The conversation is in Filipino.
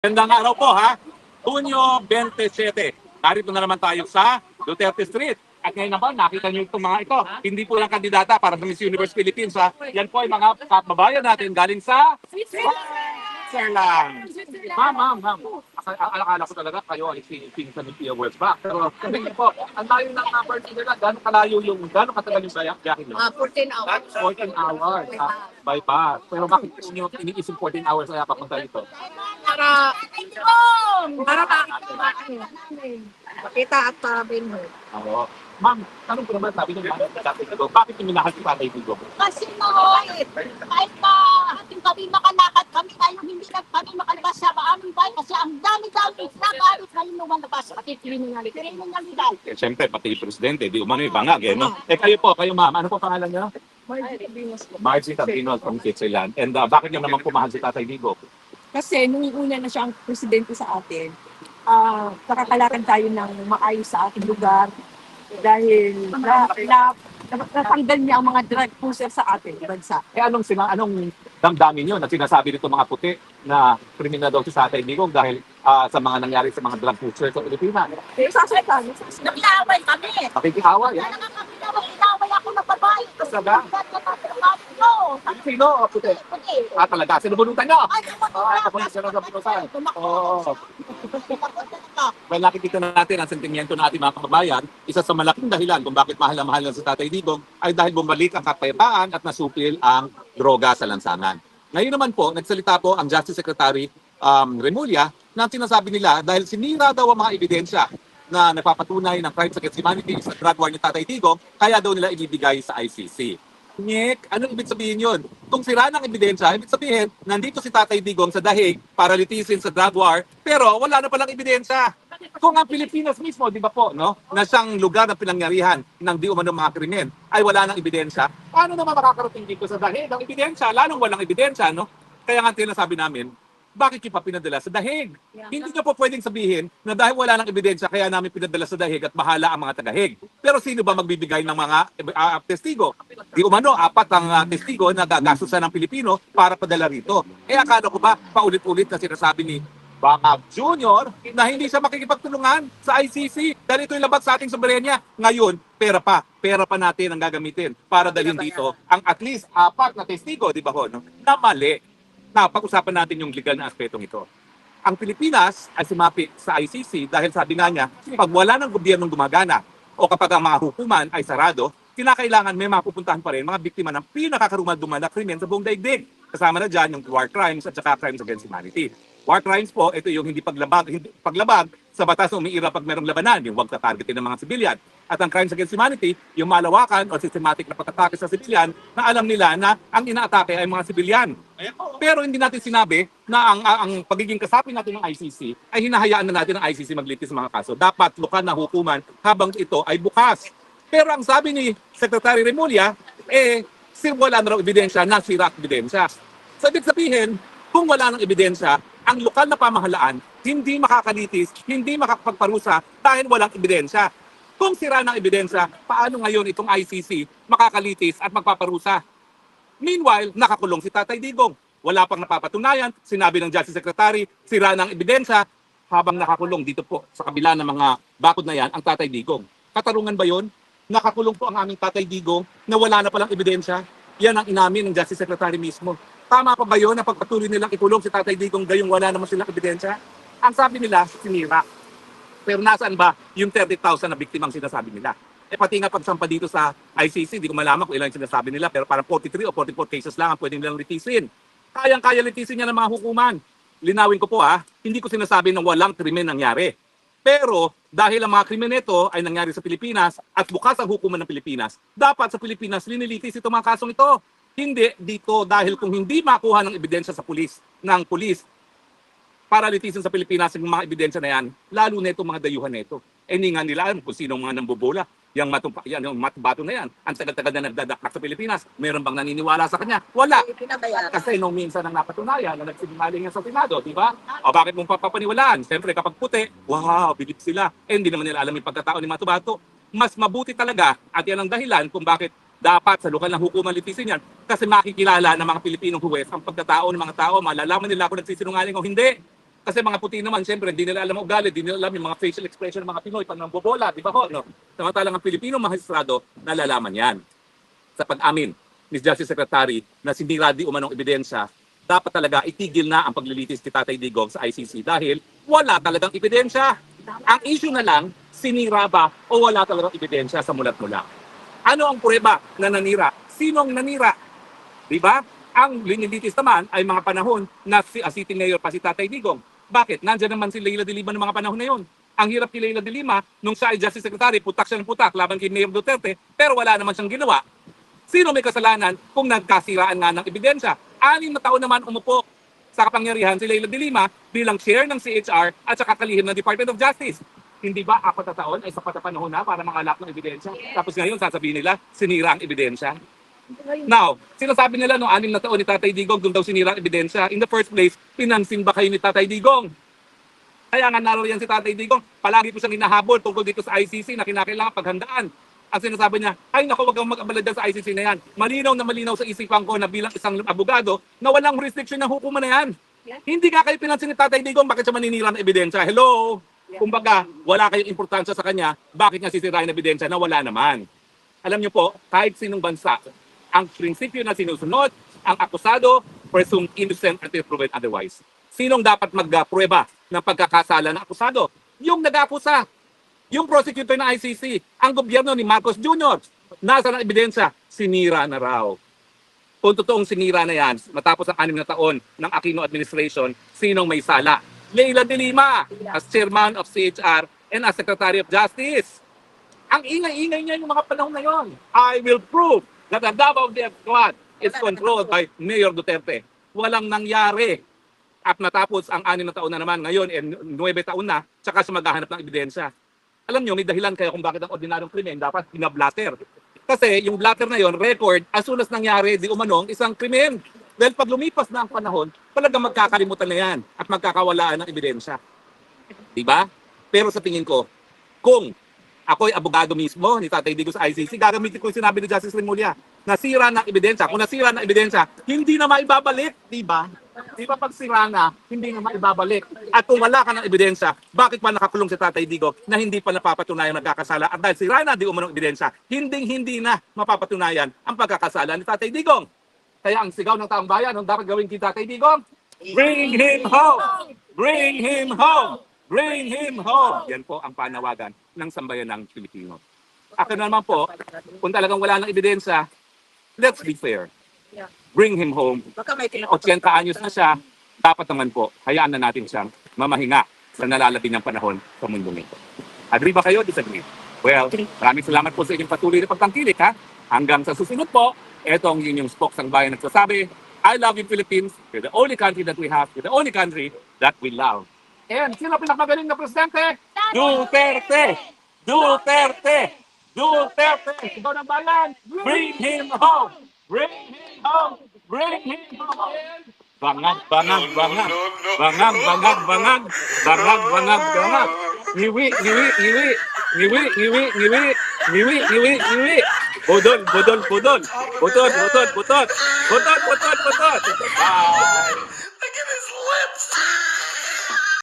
Gandang araw po ha. Hunyo 27. Narito na naman tayo sa Duterte Street. At ngayon naman, nakita niyo itong mga ito. Hindi po lang kandidata para sa Miss Universe Philippines ha. Yan po ay mga kababayan natin galing sa Switzerland. Ma'am, ma'am, ma'am. Ak- Akala ko talaga kayo ay pinsan ni Pia Words back. Pero kasi po, ang layo ng number nila, gano'ng kalayo yung, gano'ng katagal yung bayak, biyakin nyo? Ah, 14 hours. 14 hours ah, by bus. Pero bakit niyo iniisip 14 hours kaya papunta dito? Para, para makita at sabihin mo. Oo. Ma'am, tanong ko naman, sabi niyo mga tatay ko, bakit yung minahal si tatay Tigo? Kasi noon, kahit pa ating kami makalakad kami ngayon, hindi na kami makalabas sa aming bahay kasi ang dami-dami nakalit ngayon lumalabas. Pati kriminalidad. Kriminalidad. Eh, Siyempre, pati yung presidente, di umano yung bangag eh, no? Eh kayo po, kayo ma'am, ano po pangalan niyo? Margie Tabinos from Switzerland. And uh, bakit niyo naman pumahal si tatay Digo? Kasi nung una na siyang presidente sa atin, ah nakakalakad tayo ng maayos sa ating lugar dahil na, na, na, natanggal niya ang mga drug pusher sa ating bansa. Eh anong, sina, anong damdamin niyo na sinasabi nito mga puti na kriminal daw si tatay Digo dahil ah, sa mga nangyari sa mga drug pushers sa Pilipinas? Eh, sasaktan, sasaktan. Nag-iaway kami. Nakikiawa, yan. Kaya nga kami na inaway ako ng babae. Kasi Talaga? nagkakatatrabaho ko. Sino? Puti? Pati. Ah, talaga. Sinubunutan niyo? Ay, Oo. Well, nakikita na natin ang sentimiento ng ating mga kababayan. Isa sa malaking dahilan kung bakit mahal na mahal na si Tatay Digong ay dahil bumalik ang kapayapaan at nasupil ang droga sa lansangan. Ngayon naman po, nagsalita po ang Justice Secretary um, Remulla na sinasabi nila dahil sinira daw ang mga ebidensya na nagpapatunay ng crimes against humanity sa drug war ni Tatay Digong, kaya daw nila ibibigay sa ICC. Nick, anong ibig sabihin yun? Kung sira ng ebidensya, ibig sabihin, nandito si Tatay Digong sa dahig para litisin sa drug war, pero wala na palang ebidensya. Kung ang Pilipinas mismo, di ba po, no, na siyang lugar ng pinangyarihan ng di umano mga krimen, ay wala ng ebidensya, paano naman makakarating dito sa dahig ng ebidensya? Lalong walang ebidensya, no? Kaya nga tinasabi namin, bakit yung pa pinadala sa dahig? Hindi nyo po pwedeng sabihin na dahil wala ng ebidensya kaya namin pinadala sa dahig at bahala ang mga tagahig. Pero sino ba magbibigay ng mga uh, testigo? Di umano, apat ang uh, testigo na gagastusan ng Pilipino para padala rito. Eh akala ko ba paulit-ulit na sinasabi ni Bangab Junior na hindi siya makikipagtulungan sa ICC dahil ito'y labat sa ating soberenya. Ngayon, pera pa. Pera pa natin ang gagamitin para dalhin dito ang at least apat na testigo, di ba ho, no? na mali na pag-usapan natin yung legal na aspetong ito. Ang Pilipinas ay sumapit sa ICC dahil sabi nga niya, pag wala ng gobyernong gumagana o kapag ang mga hukuman ay sarado, kinakailangan may mapupuntahan pa rin mga biktima ng pinakakarumad-dumad na krimen sa buong daigdig. Kasama na dyan yung war crimes at saka crimes against humanity. War crimes po, ito yung hindi paglabag, hindi, paglabag sa batas na umiira pag merong labanan, yung huwag tatargetin ng mga sibilyan. At ang crimes against humanity, yung malawakan o systematic na pag-atake sa sibilyan na alam nila na ang inaatake ay mga sibilyan. Pero hindi natin sinabi na ang, ang, ang pagiging kasapi natin ng ICC ay hinahayaan na natin ng ICC maglitis sa mga kaso. Dapat lokal na hukuman habang ito ay bukas. Pero ang sabi ni Secretary Remulla, eh, si wala na raw ebidensya na sira ang ebidensya. So, ibig sabihin, kung wala ng ebidensya, ang lokal na pamahalaan hindi makakalitis, hindi makakapagparusa dahil walang ebidensya. Kung sira ng ebidensya, paano ngayon itong ICC makakalitis at magpaparusa? Meanwhile, nakakulong si Tatay Digong. Wala pang napapatunayan, sinabi ng Justice Secretary, sira ng ebidensya, habang nakakulong dito po sa kabila ng mga bakod na yan, ang Tatay Digong. Katarungan ba yon? Nakakulong po ang aming Tatay Digong na wala na palang ebidensya. Yan ang inamin ng Justice Secretary mismo. Tama pa ba yun na pagpatuloy nilang ikulong si Tatay Digong gayong wala naman silang ebidensya? Ang sabi nila, sinira. Pero nasaan ba yung 30,000 na biktimang sinasabi nila? Eh pati nga pagsampa dito sa ICC, di ko malaman kung ilan yung sinasabi nila, pero parang 43 o 44 cases lang ang pwede nilang litisin. Kayang-kaya litisin niya ng mga hukuman. Linawin ko po ha, hindi ko sinasabi na walang krimen nangyari. Pero dahil ang mga krimen nito ay nangyari sa Pilipinas at bukas ang hukuman ng Pilipinas, dapat sa Pilipinas linilitis itong mga kasong ito. Hindi dito dahil kung hindi makuha ng ebidensya sa pulis, ng pulis, para litisin sa Pilipinas yung mga ebidensya na yan, lalo na itong mga dayuhan nito. Eh, hindi nga nila kung sino mga nambobola. Yang matumpa, yan, yung matbato na yan. Ang tagal-tagal na nagdadakak sa Pilipinas. Meron bang naniniwala sa kanya? Wala. Kasi nung minsan ang napatunayan na nagsinungaling yan sa Senado, di ba? O bakit mong papapaniwalaan? Siyempre kapag puti, wow, bilip sila. Eh, hindi naman nila alam yung pagkatao ni Matubato. Mas mabuti talaga, at yan ang dahilan kung bakit dapat sa lokal ng hukuman litisin yan kasi makikilala ng mga Pilipinong huwes ang pagkatao ng mga tao, malalaman nila kung nagsisinungaling o hindi. Kasi mga puti naman, siyempre, hindi nila alam ang ugali, hindi nila alam yung mga facial expression ng mga Pinoy pag nambobola, di ba ho? No? Samantalang ang Pilipino magistrado, nalalaman yan. Sa pag-amin ni Justice Secretary na sinira di umanong ebidensya, dapat talaga itigil na ang paglilitis ni Tatay Digong sa ICC dahil wala talagang ebidensya. Ang issue na lang, sinira ba o wala talagang ebidensya sa mulat-mula. Ano ang prueba na nanira? Sinong nanira? Di ba? Ang linilitis naman ay mga panahon na si, uh, city mayor pa si Tatay Digong. Bakit? Nandiyan naman si Leila de Lima ng mga panahon na yon. Ang hirap ni Leila de Lima, nung siya ay Justice Secretary, putak siya ng putak laban kay Mayor Duterte, pero wala naman siyang ginawa. Sino may kasalanan kung nagkasiraan nga ng ebidensya? Anim na taon naman umupo sa kapangyarihan si Leila de Lima bilang chair ng CHR at sa kalihim ng Department of Justice. Hindi ba apat na taon ay sapat na panahon na para mangalap ng ebidensya? Tapos ngayon sasabihin nila, sinira ang ebidensya. Now, sinasabi nila no anim na taon ni Tatay Digong doon daw sinira ang ebidensya. In the first place, pinansin ba kayo ni Tatay Digong? Kaya nga naroon si Tatay Digong, palagi po siyang hinahabol tungkol dito sa ICC na kinakailangan paghandaan. Ang sinasabi niya, ay naku, wag kang mag-abala dyan sa ICC na yan. Malinaw na malinaw sa isipan ko na bilang isang abogado na walang restriction ng hukuman na yan. Hindi ka kayo pinansin ni Tatay Digong, bakit siya maninira ng ebidensya? Hello? Kumbaga, wala kayong importansya sa kanya, bakit niya sisirain ebidensya na wala naman? Alam niyo po, kahit sinong bansa, ang prinsipyo na sinusunod, ang akusado, presumed innocent until proven otherwise. Sinong dapat magprueba ng pagkakasala ng akusado? Yung nag-akusa, yung prosecutor ng ICC, ang gobyerno ni Marcos Jr. Nasa ng ebidensya, sinira na raw. Kung totoong sinira na yan, matapos ang anim na taon ng Aquino administration, sinong may sala? Leila de Lima, as chairman of CHR and as Secretary of Justice. Ang ingay-ingay niya yung mga panahon na yon. I will prove that the Davao Death Squad is controlled by Mayor Duterte. Walang nangyari. At natapos ang anim na taon na naman ngayon, eh, nuwebe taon na, tsaka siya maghahanap ng ebidensya. Alam nyo, may dahilan kaya kung bakit ang ordinaryong krimen dapat pinablatter. Kasi yung blatter na yon, record, as soon as nangyari, di umanong isang krimen. Dahil pag lumipas na ang panahon, talagang magkakalimutan na yan at magkakawalaan ng ebidensya. Di ba? Pero sa tingin ko, kung ako'y abogado mismo ni Tatay Digo sa ICC, gagamitin ko yung sinabi ni Justice Remulla, nasira ng ebidensya. Kung nasira ng ebidensya, hindi na maibabalik, di ba? Di ba pag sira na, hindi na maibabalik. At kung wala ka ng ebidensya, bakit pa nakakulong si Tatay Digo na hindi pa napapatunayan nagkakasala? At dahil sira na, di umunong ebidensya, hindi hindi na mapapatunayan ang pagkakasala ni Tatay Digong. Kaya ang sigaw ng taong bayan, ang dapat gawin kay Tatay Digong, Bring him home! Bring him home! Bring him home! Yan po ang panawagan ng sambayan ng Pilipino. Ako naman po, kung talagang wala ng ebidensya, let's be fair. Bring him home. Baka may 80 anyos na siya, dapat naman po, hayaan na natin siyang mamahinga sa nalalabi ng panahon sa mundo nito. Agree ba kayo? Disagree? Well, maraming salamat po sa inyong patuloy na pagtangkilik ha. Hanggang sa susunod po, etong yun yung spokes ng bayan nagsasabi, I love you Philippines. You're the only country that we have. You're the only country that we love. And sino pinakamagaling na presidente? Duterte! Duterte! Duterte! Sigaw ng bayan! Bring him home! Bring him home! Bring him home! Bangag, bangag, bangag. Bangag, bangag, bangag. Bangag, bangag, bangag. Ngiwi, ngiwi, ngiwi. Ngiwi, ngiwi, ngiwi. Ngiwi, ngiwi, bodol, bodol, bodol, bodol, bodol, bodol, bodol, bodol, bodol, bodol. Bye.